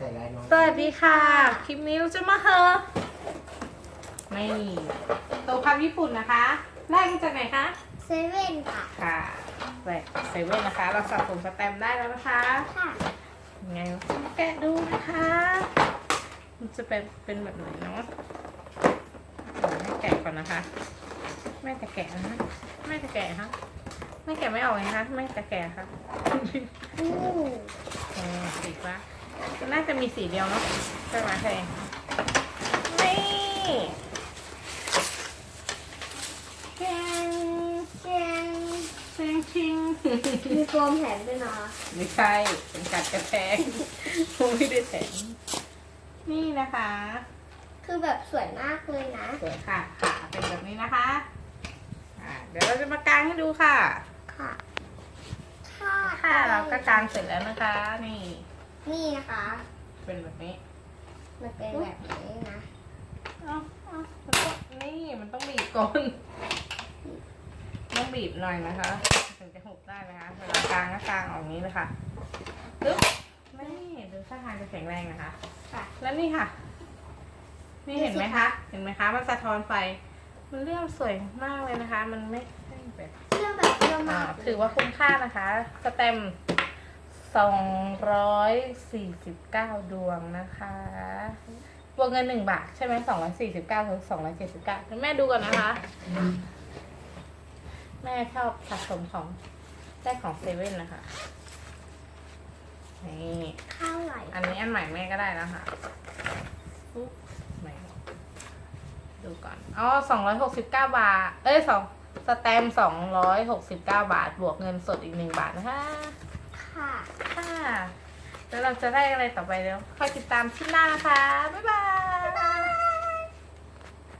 ใส่ลายน้องสวัสดีค่ะ คลิปนี้เราจะมาเฮอไม่โตพับญี่ปุ่นนะคะแรกมาจากไหนคะเซเว่นค่ะ ค่ะแรกเซเว่นนะคะ เราสะสมสแตมป์ได้แล้วนะคะค่ะยังไงแกะดูนะคะ มันจะเป็นเป็นแบบไหนเนาะเดี๋ยวแม่แกะก่อนนะคะ แม่จะแกะนะคะแม่จะแกะคะแม่แกะไม่ออกไงคะแม่จะแกะค่ะอู้อ๋อสีฟ้า น่าจะมีสีเดียวเนาะใช่ไหมเพลงนี่แกงแกงแกงชิงมีโฟมแถมด้วยนะคะไม่ใช่เป็นกัดกระแทงไม่ได้แถมนี่นะคะ คือแบบสวยมากเลยนะ สวยค่ะขาเป็นแบบนี้นะคะอ่าเดี๋ยวเราจะมากางให้ดูค่ะ ค่ะ ค่ะ ค่ะ เราก็กางเสร็จแล้วนะคะ นี่ นี่นะคะ เป็นแบบนี้มันเป็นแบบนี้นะเอ้าเอ้ามันต้องนี่มันต้องบีบก่อน ต้องบีบหน่อยนะคะ ถึงจะหุบได้นะคะเวลากลางก็กลางออกอย่างนี้เลยค่ะปึ๊บนี่ดูท่าทางจะแข็งแรงนะคะ ค่ะ แล้วนี่ค่ะ นี่เห็นไหมดูสิคะคะ เห็นไหมคะ มันสะท้อนไฟ มันเรื่องสวยมากเลยนะคะ มันไม่ใช่แบบเรื่องแบบเรื่องอ่ามาก ถือว่าคุ้มค่านะคะสแตม สองร้อยสี่สิบเก้าดวงนะคะบวกเงินหนึ่งบาท ใช่ไหมสองร้อยสี่สิบเก้าหรือสองร้อยเจ็ดสิบเก้าแม่ดูก่อนนะคะ แม่ชอบสะสมของได้ของเซเว่นนะคะ นี่ข้าวไหลอันนี้อันใหม่แม่ก็ได้แล้วค่ะปุ๊บไหนดูก่อน อ๋อสองร้อยหกสิบเก้าบาท เอ้ยสองสแตมสองร้อยหกสิบเก้าบาท บวกเงินสดอีกหนึ่งบาทนะคะ ค่ะค่ะแล้ว เราจะได้อะไรต่อไปแล้วคอยติดตามชิ้นหน้านะคะ บ๊ายบาย